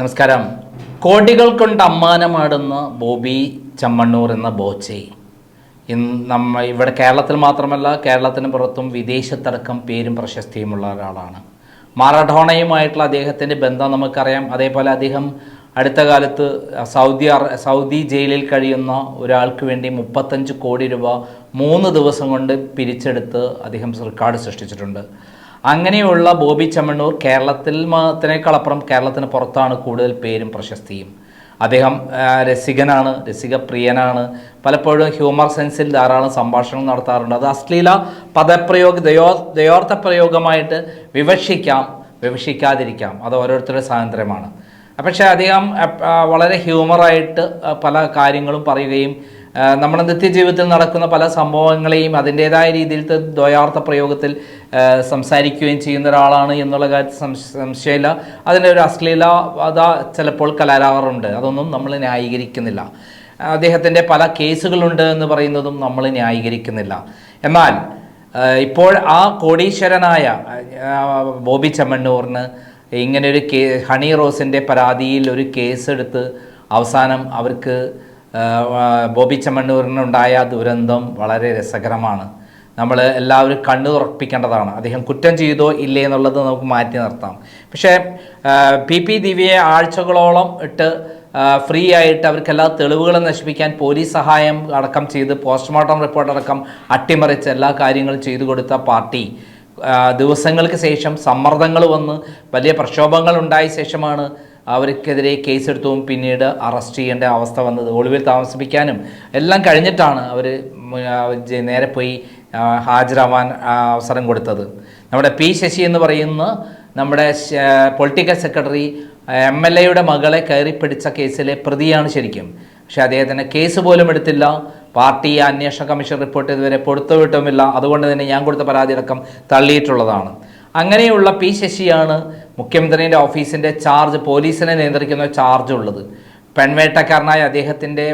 നമസ്കാരം. കോടികൾ കൊണ്ട് അമ്മാനമാടുന്ന ബോബി ചമ്മണ്ണൂർ എന്ന ബോച്ചെ. ഇന്ന് നമ്മ ഇവിടെ കേരളത്തിൽ മാത്രമല്ല കേരളത്തിന് പുറത്തും വിദേശത്തടക്കം പേരും പ്രശസ്തിയുമുള്ള ഒരാളാണ്. മാറഡോണയുമായിട്ടുള്ള അദ്ദേഹത്തിന്റെ ബന്ധം നമുക്കറിയാം. അതേപോലെ അദ്ദേഹം അടുത്ത കാലത്ത് സൗദി സൗദി ജയിലിൽ കഴിയുന്ന ഒരാൾക്ക് വേണ്ടി മുപ്പത്തഞ്ച് കോടി രൂപ മൂന്ന് ദിവസം കൊണ്ട് പിരിച്ചെടുത്ത് അദ്ദേഹം റെക്കോർഡ് സൃഷ്ടിച്ചിട്ടുണ്ട്. അങ്ങനെയുള്ള ബോബി ചെമ്മണ്ണൂർ കേരളത്തിൽ മാത്രേക്കാളപ്പുറം കേരളത്തിന് പുറത്താണ് കൂടുതൽ പേരും പ്രശസ്തിയും. അദ്ദേഹം രസികനാണ് രസിക പ്രിയനാണ് പലപ്പോഴും ഹ്യൂമർ സെൻസിൽ ധാരാളം സംഭാഷണം നടത്താറുണ്ട്. അത് അശ്ലീല പദപ്രയോഗ ദയോ ദയോർത്ഥ പ്രയോഗമായിട്ട് വിവക്ഷിക്കാം വിവക്ഷിക്കാതിരിക്കാം. അത് ഓരോരുത്തരുടെ സ്വാതന്ത്ര്യമാണ്. പക്ഷേ അദ്ദേഹം വളരെ ഹ്യൂമറായിട്ട് പല കാര്യങ്ങളും പറയുകയും നമ്മുടെ നിത്യജീവിതത്തിൽ നടക്കുന്ന പല സംഭവങ്ങളെയും അതിന്റെതായ രീതിയിലത്തെ ദ്വയാർത്ഥ പ്രയോഗത്തിൽ സംസാരിക്കുകയും ചെയ്യുന്ന ഒരാളാണ് എന്നുള്ള കാര്യത്തിൽ സംശ- സംശയമില്ല. അതിന്റെ ഒരു അശ്ലീലത ചിലപ്പോൾ കലാരാറുണ്ട്. അതൊന്നും നമ്മൾ ന്യായീകരിക്കുന്നില്ല. അദ്ദേഹത്തിന്റെ പല കേസുകളുണ്ട് എന്ന് പറയുന്നതും നമ്മൾ ന്യായീകരിക്കുന്നില്ല. എന്നാൽ ഇപ്പോൾ ആ കോടീശ്വരനായ ബോബി ചെമ്മണ്ണൂറിന് ഇങ്ങനെ ഒരു കേ ഹണി റോസിന്റെ പരാതിയിൽ ഒരു കേസെടുത്ത് അവസാനം അവർക്ക് ബോബി ചെമ്മണ്ണൂരിനുണ്ടായ ദുരന്തം വളരെ രസകരമാണ്. നമ്മൾ എല്ലാവരും കണ്ണു തുറപ്പിക്കേണ്ടതാണ്. അദ്ദേഹം കുറ്റം ചെയ്തോ ഇല്ലേ എന്നുള്ളത് നമുക്ക് മാറ്റി നിർത്താം. പക്ഷേ പി. പി. ദിവ്യയെ ആഴ്ചകളോളം ഇട്ട് ഫ്രീ ആയിട്ട് അവർക്ക് എല്ലാ തെളിവുകളും നശിപ്പിക്കാൻ പോലീസ് സഹായം അടക്കം ചെയ്ത് പോസ്റ്റ്മോർട്ടം റിപ്പോർട്ട് അടക്കം അട്ടിമറിച്ച് എല്ലാ കാര്യങ്ങളും ചെയ്തു കൊടുത്ത പാർട്ടി ദിവസങ്ങൾക്ക് ശേഷം സമ്മർദ്ദങ്ങൾ വന്ന് വലിയ പ്രക്ഷോഭങ്ങൾ ഉണ്ടായ ശേഷമാണ് അവർക്കെതിരെ കേസെടുത്തും പിന്നീട് അറസ്റ്റ് ചെയ്യേണ്ട അവസ്ഥ വന്നത് ഒളിവിൽ താമസിപ്പിക്കാനും എല്ലാം കഴിഞ്ഞിട്ടാണ് അവർ നേരെ പോയി ഹാജരാവാൻ അവസരം കൊടുത്തത്. നമ്മുടെ പി ശശി എന്ന് പറയുന്ന നമ്മുടെ പൊളിറ്റിക്കൽ സെക്രട്ടറി എം എൽ എയുടെ മകളെ കയറി പിടിച്ച കേസിലെ പ്രതിയാണ് ശരിക്കും. പക്ഷേ അദ്ദേഹത്തിന് കേസ് പോലും എടുത്തില്ല. പാർട്ടി അന്വേഷണ കമ്മീഷൻ റിപ്പോർട്ട് ഇതുവരെ പൊടുത്തുവിട്ടുമില്ല അതുകൊണ്ട് തന്നെ ഞാൻ കൊടുത്ത പരാതി അടക്കം തള്ളിയിട്ടുള്ളതാണ്. അങ്ങനെയുള്ള പി ശശിയാണ് മുഖ്യമന്ത്രിയുടെ ഓഫീസിന്റെ ചാർജ് പോലീസിനെ നിയന്ത്രിക്കുന്ന ചാർജ് ഉള്ളത്. പെൺവേട്ടക്കാരനായ അദ്ദേഹത്തിന്റെ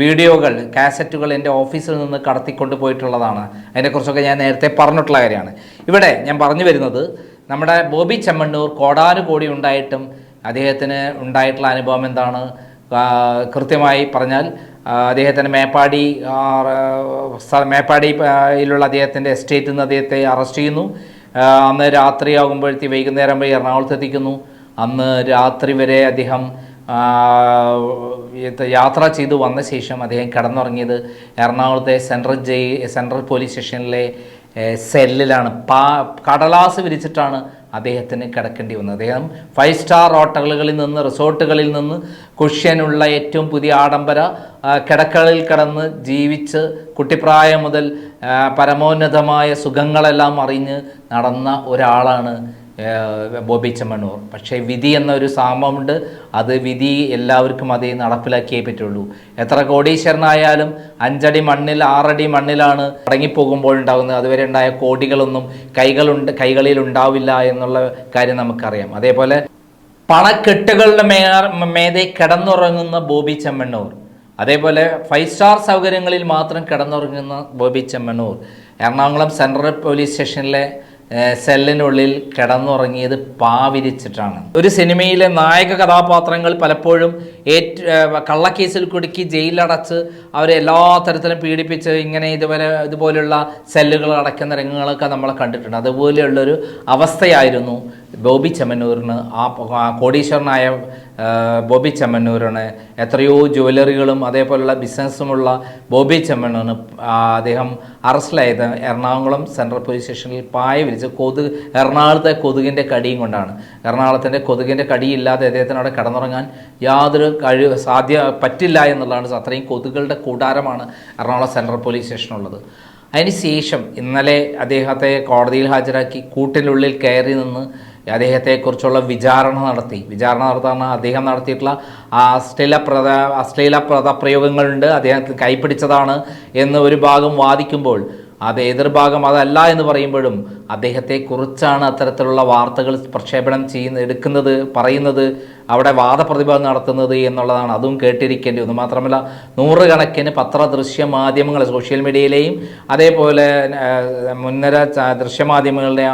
വീഡിയോകൾ കാസറ്റുകൾ എന്റെ ഓഫീസിൽ നിന്ന് കടത്തിക്കൊണ്ട് പോയിട്ടുള്ളതാണ്. അതിനെക്കുറിച്ചൊക്കെ ഞാൻ നേരത്തെ പറഞ്ഞിട്ടുള്ള കാര്യമാണ്. ഇവിടെ ഞാൻ പറഞ്ഞു വരുന്നത് നമ്മുടെ ബോബി ചെമ്മണ്ണൂർ കോടാനുകോടി ഉണ്ടായിട്ടും അദ്ദേഹത്തിന് ഉണ്ടായിട്ടുള്ള അനുഭവം എന്താണ്? കൃത്യമായി പറഞ്ഞാൽ അദ്ദേഹത്തിന് മേപ്പാടി മേപ്പാടിയിലുള്ള അദ്ദേഹത്തിന്റെ എസ്റ്റേറ്റിൽ നിന്ന് അദ്ദേഹത്തെ അറസ്റ്റ് ചെയ്യുന്നു. അന്ന് രാത്രിയാകുമ്പോഴത്തെ വൈകുന്നേരം വഴി എറണാകുളത്ത് എത്തിക്കുന്നു. അന്ന് രാത്രി വരെ അദ്ദേഹം യാത്ര ചെയ്തു വന്ന ശേഷം അദ്ദേഹം കിടന്നുറങ്ങിയത് എറണാകുളത്തെ സെൻട്രൽ ജയിൽ സെൻട്രൽ പോലീസ് സ്റ്റേഷനിലെ സെല്ലിലാണ്. പാ കടലാസ് വിരിച്ചിട്ടാണ് അദ്ദേഹത്തിന് കിടക്കേണ്ടി വന്നത് അദ്ദേഹം ഫൈവ് സ്റ്റാർ ഹോട്ടലുകളിൽ നിന്ന് റിസോർട്ടുകളിൽ നിന്ന് കുഷ്യനുള്ള ഏറ്റവും പുതിയ ആഡംബര കിടക്കളിൽ കിടന്ന് ജീവിച്ച് കുട്ടിപ്രായം മുതൽ പരമോന്നതമായ സുഖങ്ങളെല്ലാം അറിഞ്ഞ് നടന്ന ഒരാളാണ് ബോബി ചെമ്മണ്ണൂർ പക്ഷേ വിധി എന്നൊരു സാമമുണ്ട് അത് വിധി എല്ലാവർക്കും അതേ നടപ്പിലാക്കിയേ പറ്റുള്ളൂ. എത്ര കോടീശ്വരനായാലും അഞ്ചടി മണ്ണിൽ ആറടി മണ്ണിലാണ് ഇറങ്ങിപ്പോകുമ്പോൾ ഉണ്ടാകുന്നത് അതുവരെ ഉണ്ടായ കോടികളൊന്നും കൈകളുണ്ട് കൈകളിൽ ഉണ്ടാവില്ല എന്നുള്ള കാര്യം നമുക്കറിയാം. അതേപോലെ പണക്കെട്ടുകളുടെ മേ മേതെ കിടന്നുറങ്ങുന്ന ബോബി ചെമ്മണ്ണൂർ അതേപോലെ ഫൈവ് സ്റ്റാർ സൗകര്യങ്ങളിൽ മാത്രം കിടന്നുറങ്ങുന്ന ബോബി ചെമ്മണ്ണൂർ എറണാകുളം സെൻട്രൽ പോലീസ് സ്റ്റേഷനിലെ സെല്ലിനുള്ളിൽ കിടന്നുറങ്ങിയത് പാവിരിച്ചിട്ടാണ്. ഒരു സിനിമയിലെ നായക കഥാപാത്രങ്ങൾ പലപ്പോഴും ഏറ്റ കള്ളക്കേസിൽ കുടുക്കി ജയിലിലടച്ച് അവരെ എല്ലാ തരത്തിലും പീഡിപ്പിച്ച് ഇങ്ങനെ ഇതുപോലെ ഇതുപോലുള്ള സെല്ലുകൾ അടയ്ക്കുന്ന രംഗങ്ങളൊക്കെ നമ്മൾ കണ്ടിട്ടുണ്ട്. അതുപോലെയുള്ളൊരു അവസ്ഥയായിരുന്നു ബോബി ചെമ്മന്നൂരിന് ആ കോടീശ്വരനായ ബോബി ചെമ്മന്നൂരിന് എത്രയോ ജുവലറികളും അതേപോലെയുള്ള ബിസിനസ്സുമുള്ള ബോബി ചെമ്മന്നൂരിന് അദ്ദേഹം അറസ്റ്റിലായത് എറണാകുളം സെൻട്രൽ പോലീസ് സ്റ്റേഷനിൽ പായ വിരിച്ച് കൊതു എറണാകുളത്തെ കൊതുകിന്റെ കടിയും കൊണ്ടാണ്. എറണാകുളത്തിന്റെ കൊതുകിന്റെ കടിയില്ലാതെ അദ്ദേഹത്തിന് അവിടെ കിടന്നുറങ്ങാൻ യാതൊരു കഴിവ് സാധ്യ പറ്റില്ല എന്നുള്ളതാണ് അത്രയും കൊതുകളുടെ കൂടാരമാണ് എറണാകുളം സെൻട്രൽ പോലീസ് സ്റ്റേഷനുള്ളത്. അതിനുശേഷം ഇന്നലെ അദ്ദേഹത്തെ കോടതിയിൽ ഹാജരാക്കി കൂട്ടിനുള്ളിൽ കയറി നിന്ന് അദ്ദേഹത്തെക്കുറിച്ചുള്ള വിചാരണ നടത്തി. വിചാരണ നടത്താൻ അദ്ദേഹം നടത്തിയിട്ടുള്ള ആ അശ്ലീല പ്രത അശ്ലീല പ്രതപ്രയോഗങ്ങളുണ്ട് അദ്ദേഹത്തിന് കൈപ്പിടിച്ചതാണ് എന്ന് ഒരു ഭാഗം വാദിക്കുമ്പോൾ അത് എതിർഭാഗം അതല്ല എന്ന് പറയുമ്പോഴും അദ്ദേഹത്തെ കുറിച്ചാണ് അത്തരത്തിലുള്ള വാർത്തകൾ പ്രക്ഷേപണം ചെയ്യുന്ന എടുക്കുന്നത് പറയുന്നത് അവിടെ വാദപ്രതിവാദം നടത്തുന്നത് എന്നുള്ളതാണ്. അതും കേട്ടിരിക്കേണ്ടി വന്നു. മാത്രമല്ല നൂറുകണക്കിന് പത്ര ദൃശ്യ മാധ്യമങ്ങൾ സോഷ്യൽ മീഡിയയിലെയും അതേപോലെ മുൻനിര ദൃശ്യമാധ്യമങ്ങളുടെ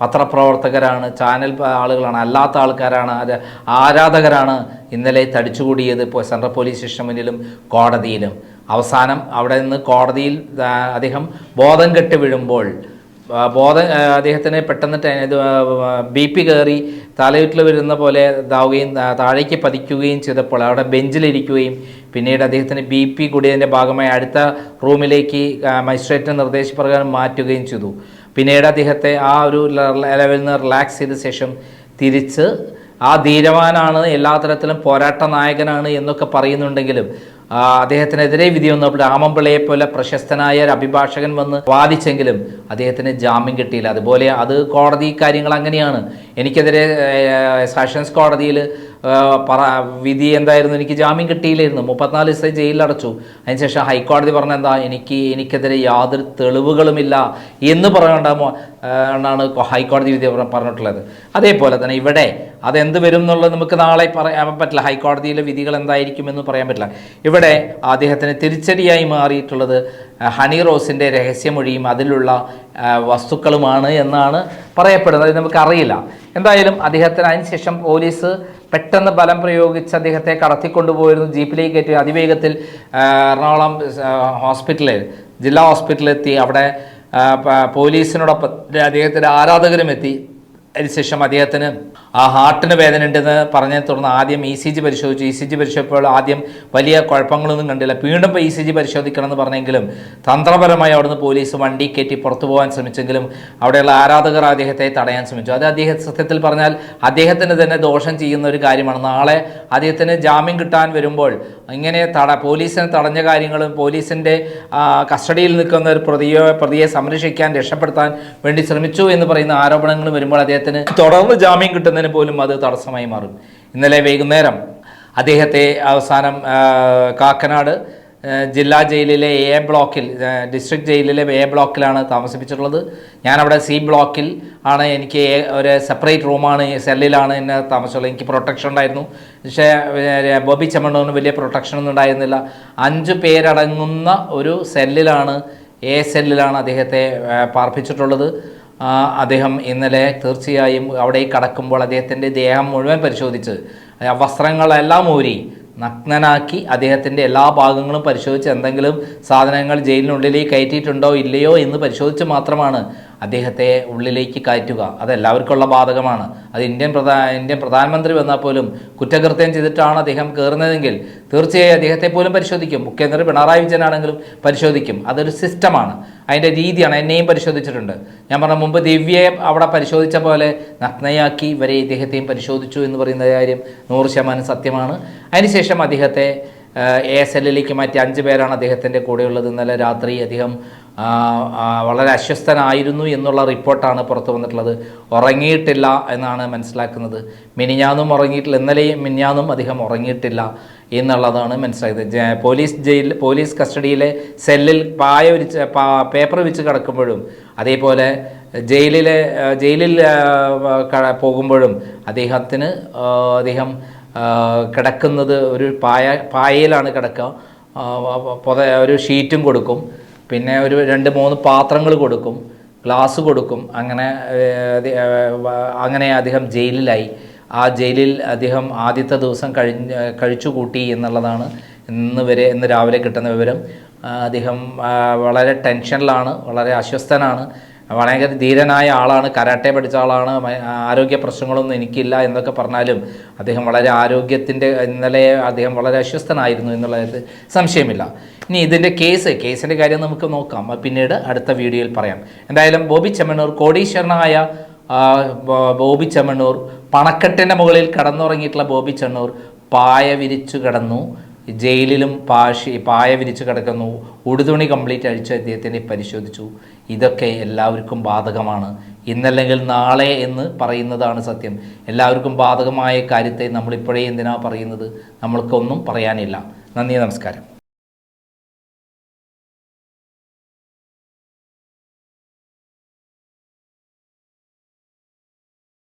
പത്രപ്രവർത്തകരാണ് ചാനൽ ആളുകളാണ് അല്ലാത്ത ആൾക്കാരാണ് ആര- ആരാധകരാണ് ഇന്നലെ തടിച്ചുകൂടിയത് ഇപ്പോൾ സെൻട്രൽ പോലീസ് സ്റ്റേഷൻ മുന്നിലും കോടതിയിലും. അവസാനം അവിടെ നിന്ന് കോടതിയിൽ അദ്ദേഹം ബോധം കെട്ട് വീഴുമ്പോൾ ബോധം അദ്ദേഹത്തിന് പെട്ടെന്ന് ഇത് ബി പി കയറി തലയുറ്റിൽ വരുന്ന പോലെ ഇതാവുകയും താഴേക്ക് പതിക്കുകയും ചെയ്തപ്പോൾ അവിടെ ബെഞ്ചിലിരിക്കുകയും പിന്നീട് അദ്ദേഹത്തിന് ബി പി കൂടിയതിന്റെ ഭാഗമായി അടുത്ത റൂമിലേക്ക് മജിസ്ട്രേറ്റിന്റെ നിർദ്ദേശപ്രകാരം മാറ്റുകയും ചെയ്തു. പിന്നീട് അദ്ദേഹത്തെ ആ ഒരു ലെവലിൽ നിന്ന് റിലാക്സ് ചെയ്ത ശേഷം തിരിച്ച് ആ ധീരവാനാണ് എല്ലാ തരത്തിലും പോരാട്ട നായകനാണ് എന്നൊക്കെ പറയുന്നുണ്ടെങ്കിലും അദ്ദേഹത്തിനെതിരെ വിധി വന്നപ്പോൾ രാമമ്പിളയെ പോലെ പ്രശസ്തനായ ഒരു അഭിഭാഷകൻ വന്ന് വാദിച്ചെങ്കിലും അദ്ദേഹത്തിന് ജാമ്യം കിട്ടിയില്ല. അതുപോലെ അത് കോടതി കാര്യങ്ങൾ അങ്ങനെയാണ്. എനിക്കെതിരെ സെഷൻസ് കോടതിയിൽ പറ വിധി എന്തായിരുന്നു? എനിക്ക് ജാമ്യം കിട്ടിയില്ലായിരുന്നു. മുപ്പത്തിനാല് ദിവസം ജയിലിലടച്ചു. അതിനുശേഷം ഹൈക്കോടതി പറഞ്ഞ എന്താ എനിക്ക് എനിക്കെതിരെ യാതൊരു തെളിവുകളുമില്ല എന്ന് പറയേണ്ടാമോ എന്നാണ് ഹൈക്കോടതി വിധി പറഞ്ഞിട്ടുള്ളത്. അതേപോലെ തന്നെ ഇവിടെ അതെന്ത് വരും എന്നുള്ളത് നമുക്ക് നാളെ പറയാൻ പറ്റില്ല. ഹൈക്കോടതിയിലെ വിധികൾ എന്തായിരിക്കും എന്ന് പറയാൻ പറ്റില്ല. ഇവിടെ അദ്ദേഹത്തിന് തിരിച്ചടിയായി മാറിയിട്ടുള്ളത് ഹണി റോസിന്റെ രഹസ്യമൊഴിയും അതിലുള്ള വസ്തുക്കളുമാണ് എന്നാണ് പറയപ്പെടുന്നത്. അത് നമുക്കറിയില്ല. എന്തായാലും അദ്ദേഹത്തിന് അതിനുശേഷം പോലീസ് പെട്ടെന്ന് ബലം പ്രയോഗിച്ച് അദ്ദേഹത്തെ കടത്തിക്കൊണ്ടുപോയിരുന്നു. ജീപ്പിലേക്ക് കയറ്റി അതിവേഗത്തിൽ എറണാകുളം ഹോസ്പിറ്റലിൽ ജില്ലാ ഹോസ്പിറ്റലിലെത്തി. അവിടെ പോലീസിനോടൊപ്പം അദ്ദേഹത്തിന്റെ ആരാധകരും എത്തി അതിനുശേഷം അദ്ദേഹത്തിന് ആ ഹാർട്ടിന് വേദന ഉണ്ടെന്ന് പറഞ്ഞതിനെ തുടർന്ന് ആദ്യം ഇ സി ജി പരിശോധിച്ചു. ഇ സി ജി പരിശോധിച്ചപ്പോൾ ആദ്യം വലിയ കുഴപ്പങ്ങളൊന്നും കണ്ടില്ല. വീണ്ടും ഇ സി ജി പരിശോധിക്കണം എന്ന് പറഞ്ഞെങ്കിലും തന്ത്രപരമായി അവിടുന്ന് പോലീസ് വണ്ടി കയറ്റി പുറത്തു പോകാൻ ശ്രമിച്ചെങ്കിലും അവിടെയുള്ള ആരാധകർ അദ്ദേഹത്തെ തടയാൻ ശ്രമിച്ചു. അത് അദ്ദേഹം സത്യത്തിൽ പറഞ്ഞാൽ അദ്ദേഹത്തിന് തന്നെ ദോഷം ചെയ്യുന്ന ഒരു കാര്യമാണ്. നാളെ അദ്ദേഹത്തിന് ജാമ്യം കിട്ടാൻ വരുമ്പോൾ ഇങ്ങനെ തട പോലീസിനെ തടഞ്ഞ കാര്യങ്ങളും പോലീസിന്റെ കസ്റ്റഡിയിൽ നിൽക്കുന്ന ഒരു പ്രതിയെ പ്രതിയെ സംരക്ഷിക്കാൻ രക്ഷപ്പെടുത്താൻ വേണ്ടി ശ്രമിച്ചു എന്ന് പറയുന്ന ആരോപണങ്ങൾ വരുമ്പോൾ അദ്ദേഹത്തിന് തുടർന്ന് ജാമ്യം കിട്ടുന്നതിന് പോലും അത് തടസ്സമായി മാറും. ഇന്നലെ വൈകുന്നേരം അദ്ദേഹത്തെ അവസാനം കാക്കനാട് ജില്ലാ ജയിലിലെ എ ബ്ലോക്കിൽ ഡിസ്ട്രിക്ട് ജയിലിലെ എ ബ്ലോക്കിലാണ് താമസിപ്പിച്ചിട്ടുള്ളത്. ഞാനവിടെ സി ബ്ലോക്കിൽ ആണ്. എനിക്ക് ഒരു സെപ്പറേറ്റ് റൂമാണ് സെല്ലിലാണ് എന്നെ താമസിച്ചുള്ളത്. എനിക്ക് പ്രൊട്ടക്ഷൻ ഉണ്ടായിരുന്നു. പക്ഷേ ബോബി ചെമ്മണ്ണൂന് വലിയ പ്രൊട്ടക്ഷൻ ഒന്നും ഉണ്ടായിരുന്നില്ല. അഞ്ച് പേരടങ്ങുന്ന ഒരു സെല്ലിലാണ് എ സെല്ലിലാണ് അദ്ദേഹത്തെ പാർപ്പിച്ചിട്ടുള്ളത്. അദ്ദേഹം ഇന്നലെ തീർച്ചയായും അവിടെ കടക്കുമ്പോൾ അദ്ദേഹത്തിന്റെ ദേഹം മുഴുവൻ പരിശോധിച്ച് വസ്ത്രങ്ങളെല്ലാം ഊരി നഗ്നനാക്കി അദ്ദേഹത്തിന്റെ എല്ലാ ഭാഗങ്ങളും പരിശോധിച്ച് എന്തെങ്കിലും സാധനങ്ങൾ ജയിലിനുള്ളിലേക്ക് കയറ്റിയിട്ടുണ്ടോ ഇല്ലയോ എന്ന് പരിശോധിച്ച് മാത്രമാണ് അദ്ദേഹത്തെ ഉള്ളിലേക്ക് കയറ്റുക. അതെല്ലാവർക്കുള്ള ബാധകമാണ്. അത് ഇന്ത്യൻ പ്രധാ ഇന്ത്യൻ പ്രധാനമന്ത്രി വന്നാൽ പോലും കുറ്റകൃത്യം ചെയ്തിട്ടാണ് അദ്ദേഹം കയറുന്നതെങ്കിൽ തീർച്ചയായും അദ്ദേഹത്തെ പോലും പരിശോധിക്കും. മുഖ്യമന്ത്രി പിണറായി വിജയനാണെങ്കിലും പരിശോധിക്കും. അതൊരു സിസ്റ്റമാണ്. അതിന്റെ രീതിയാണ് എന്നെയും പരിശോധിച്ചിട്ടുണ്ട്. ഞാൻ പറഞ്ഞ മുമ്പ് ദിവ്യയെ അവിടെ പരിശോധിച്ച പോലെ നഗ്നയാക്കി വരെ ഇദ്ദേഹത്തെയും പരിശോധിച്ചു എന്ന് പറയുന്ന കാര്യം നൂറ് ശതമാനം സത്യമാണ്. അതിനുശേഷം അദ്ദേഹത്തെ എ എസ് എല്ലിലേക്ക് മാറ്റി അഞ്ച് പേരാണ് അദ്ദേഹത്തിന്റെ കൂടെയുള്ളത്. ഇന്നലെ രാത്രി അദ്ദേഹം വളരെ അസ്വസ്ഥനായിരുന്നു എന്നുള്ള റിപ്പോർട്ടാണ് പുറത്തു വന്നിട്ടുള്ളത്. ഉറങ്ങിയിട്ടില്ല എന്നാണ് മനസ്സിലാക്കുന്നത്. മിനിഞ്ഞാന്നും ഉറങ്ങിയിട്ടില്ല ഇന്നലെയും മിനിഞ്ഞാന്നും അദ്ദേഹം ഉറങ്ങിയിട്ടില്ല എന്നുള്ളതാണ് മനസ്സിലായത്. പോലീസ് ജയിൽ പോലീസ് കസ്റ്റഡിയിലെ സെല്ലിൽ പായ വിരിച്ച് പേപ്പർ വിരിച്ച് കിടക്കുമ്പോഴും അതേപോലെ ജയിലിലെ ജയിലിൽ പോകുമ്പോഴും അദ്ദേഹത്തിന് അദ്ദേഹം കിടക്കുന്നത് ഒരു പായ പായയിലാണ് കിടക്കുക. പൊത ഒരു ഷീറ്റും കൊടുക്കും. പിന്നെ ഒരു രണ്ട് മൂന്ന് പാത്രങ്ങൾ കൊടുക്കും ഗ്ലാസ് കൊടുക്കും. അങ്ങനെ അങ്ങനെ അദ്ദേഹം ജയിലിലായി. ആ ജയിലിൽ അദ്ദേഹം ആദ്യത്തെ ദിവസം കഴിഞ്ഞ് കഴിച്ചു കൂട്ടി എന്നുള്ളതാണ് ഇന്ന് വരെ ഇന്ന് രാവിലെ കിട്ടുന്ന വിവരം. അദ്ദേഹം വളരെ ടെൻഷനിലാണ് വളരെ അസ്വസ്ഥനാണ്. വളരെ ധീരനായ ആളാണ് കരാട്ടെ പഠിച്ച ആളാണ് ആരോഗ്യ പ്രശ്നങ്ങളൊന്നും എനിക്കില്ല എന്നൊക്കെ പറഞ്ഞാലും അദ്ദേഹം വളരെ ആരോഗ്യത്തിന്റെ ഇന്നലെ അദ്ദേഹം വളരെ അസ്വസ്ഥനായിരുന്നു എന്നുള്ളത് സംശയമില്ല. ഇനി ഇതിന്റെ കേസ് കേസിന്റെ കാര്യം നമുക്ക് നോക്കാം. പിന്നീട് അടുത്ത വീഡിയോയിൽ പറയാം. എന്തായാലും ബോബി ചെമ്മണ്ണൂർ കോടീശ്വരനായ ബോബി ചെമ്മണ്ണൂർ പണക്കെട്ടിന്റെ മുകളിൽ കടന്നുറങ്ങിയിട്ടുള്ള ബോബി ചെണ്ണൂർ പായ വിരിച്ചു കിടന്നു. ജയിലിലും പാഷി പായ വിരിച്ച് കിടക്കുന്നു. ഉടുതുണി കംപ്ലീറ്റ് അഴിച്ച് അദ്ദേഹത്തിനെ പരിശോധിച്ചു. ഇതൊക്കെ എല്ലാവർക്കും ബാധകമാണ്. ഇന്നല്ലെങ്കിൽ നാളെ എന്ന് പറയുന്നതാണ് സത്യം. എല്ലാവർക്കും ബാധകമായ കാര്യത്തെ നമ്മളിപ്പോഴേ എന്തിനാ പറയുന്നത്? നമ്മൾക്കൊന്നും പറയാനില്ല. നന്ദി നമസ്കാരം.